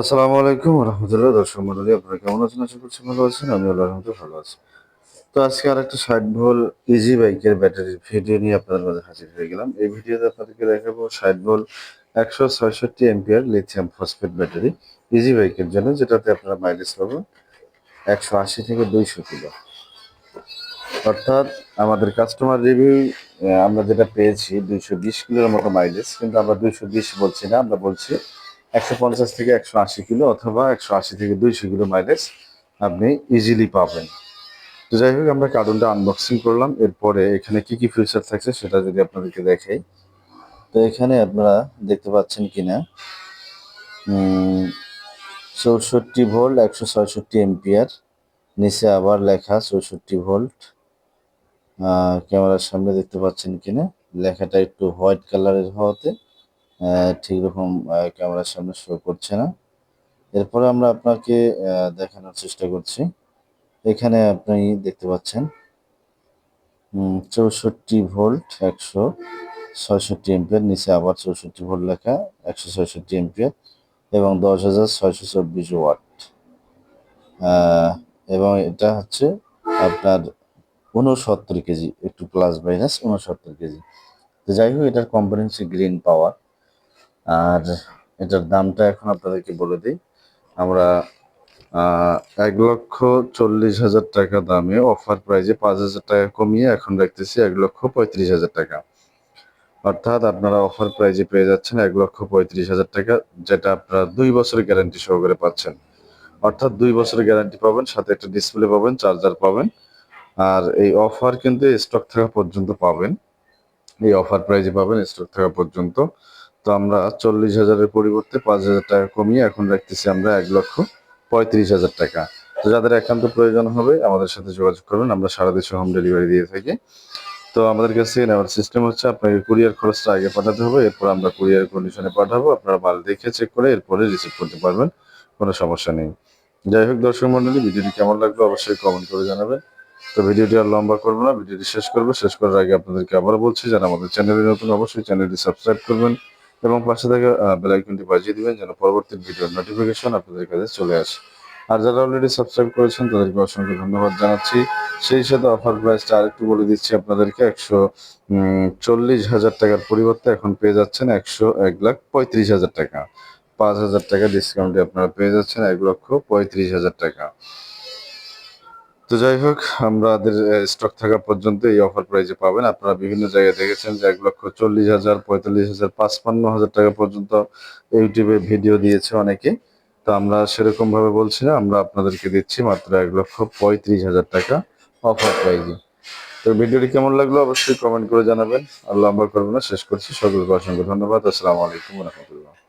আসসালামু আলাইকুম রহমতুল্লাহ, দর্শক মন্ডলী, আপনারা কেমন আছেন? আশা করছি ভালো আছেন আমি আল্লাহর রহমতে ভালো আছি। তো আজকে আর একটা ষাট ভোল ইজি বাইকের ব্যাটারির ভিডিও নিয়ে আপনাদের মাঝে হাজির হয়ে গেলাম। এই ভিডিওতে আপনাদেরকে দেখাবো ষাট ভোল একশো ছয়ষট্টি MPR lithium phosphate battery easy বাইকের জন্য, যেটাতে আপনারা মাইলেজ পাবেন একশো আশি থেকে দুইশো কিলো। অর্থাৎ আমাদের কাস্টমার রিভিউ আমরা যেটা পেয়েছি, দুইশো বিশ কিলোর মতো মাইলেজ কিন্তু আমরা দুইশো বিশ বলছি না, আমরা বলছি একশো পঞ্চাশ থেকে একশো আশি কিলো অথবা একশো আশি থেকে দুইশো কিলো মাইলেজ আপনি ইজিলি পাবেন। তো যাই হোক, আমরা কার্টুনটা আনবক্সিং করলাম। এরপরে এখানে কি কি ফিচার থাকছে সেটা যদি আপনাদেরকে দেখাই। তো এখানে আপনারা দেখতে পাচ্ছেন কিনা? চৌষট্টি ভোল্ট, একশো ছয়ষট্টি এমপিয়ার নিচে আবার লেখা চৌষট্টি ভোল্ট। ক্যামেরার সামনে দেখতে পাচ্ছেন কিনা? লেখাটা একটু হোয়াইট কালারের হওয়াতে। ঠিক রকম ক্যামেরার সামনে শো করছে না। এরপরে আমরা আপনাকে দেখানোর চেষ্টা করছি। এখানে আপনি দেখতে পাচ্ছেন চৌষট্টি ভোল্ট একশো ছয়ষট্টি এমপিয়ার নিচে আবার চৌষট্টি ভোল্ট লেখা, একশো ছয়ষট্টি এমপিয়ার এবং দশ হাজার ছয়শো চব্বিশ ওয়াট। এবং এটা হচ্ছে আপনার উনসত্তর কেজি, একটু প্লাস মাইনাস উনসত্তর কেজি। তো যাই হোক, এটার কোম্পানি হচ্ছে গ্রিন পাওয়ার আর এটার দামটা এখন আপনাদেরকে বলে দিই। আমরা এক লক্ষ চল্লিশ হাজার টাকা দামে অফার প্রাইজে পাঁচ হাজার টাকা কমিয়ে এখন রাখতেছি এক লক্ষ পঁয়ত্রিশ হাজার টাকা। অর্থাৎ আপনারা অফার প্রাইজে পেয়ে যাচ্ছেন এক লক্ষ পঁয়ত্রিশ হাজার টাকা, যেটা আপনারা দুই বছরের গ্যারান্টি সহকারে পাচ্ছেন। অর্থাৎ দুই বছরের গ্যারান্টি পাবেন, সাথে একটা ডিসপ্লে পাবেন, চার্জার পাবেন। আর এই অফার কিন্তু স্টক থাকা পর্যন্ত পাবেন। এই অফার প্রাইজে পাবেন স্টক থাকা পর্যন্ত। তো আমরা চল্লিশ হাজারের পরিবর্তে পাঁচ হাজার টাকা কমিয়ে এখন রাখতেছি আমরা এক লক্ষ পঁয়ত্রিশ হাজার টাকা। তো যাদের একান্ত প্রয়োজন হবে, আমাদের সাথে যোগাযোগ করবেন আমরা সারা দেশে হোম ডেলিভারি দিয়ে থাকি। তো আমাদের কাছে নেওয়ার সিস্টেম হচ্ছে, আপনাকে কুরিয়ার খরচটা আগে পাঠাতে হবে, এরপর আমরা কুরিয়ার কন্ডিশনে পাঠাবো। আপনারা মাল দেখে চেক করে এরপরে রিসিভ করতে পারবেন, কোনো সমস্যা নেই। যাই হোক, দর্শক মন্ডলী, ভিডিওটি কেমন লাগল অবশ্যই কমেন্ট করে জানাবেন। তো ভিডিওটি আর লম্বা করব না, ভিডিওটি শেষ করব। শেষ করার আগে আপনাদেরকে আবারও বলছি, যারা আমাদের চ্যানেলে নতুন, অবশ্যই চ্যানেলটি সাবস্ক্রাইব করবেন। এবং পাশে থাকা বেল আইকনটি বাজিয়ে দিবেন যেন পরবর্তী ভিডিওর নোটিফিকেশন আপনাদের কাছে চলে আসে। আর যারা অলরেডি সাবস্ক্রাইব করেছেন, তাদেরকে অসংখ্য ধন্যবাদ জানাচ্ছি। সেই সাথে অফার প্রাইসটা আরেকটু বলে দিচ্ছি আপনাদেরকে, একশো চল্লিশ হাজার টাকার পরিবর্তে এখন পেয়ে যাচ্ছেন একশো এক লাখ পঁয়ত্রিশ হাজার টাকা। পাঁচ হাজার টাকা ডিসকাউন্টে আপনারা পেয়ে যাচ্ছেন এক লক্ষ পঁয়ত্রিশ হাজার টাকা। তো যাই হোক, আমাদের স্টক থাকা পর্যন্ত এই অফার প্রাইজে পাবেন। আপনারা বিভিন্ন জায়গায় দেখেছেন যে এক লক্ষ চল্লিশ হাজার, পঁয়তাল্লিশ হাজার, পাঁচপান্ন হাজার টাকা পর্যন্ত ইউটিউবে ভিডিও দিয়েছে অনেকে। তো আমরা সেরকম ভাবে বলছি না, আমরা আপনাদেরকে দিচ্ছি মাত্র এক লক্ষ পঁয়ত্রিশ হাজার টাকা অফার প্রাইজে তো ভিডিওটি কেমন লাগল অবশ্যই কমেন্ট করে জানাবেন। আর লম্বা করব না, শেষ করছি। সকলকে অসংখ্য ধন্যবাদ। আসসালামু আলাইকুম রহমতুল্লাহ।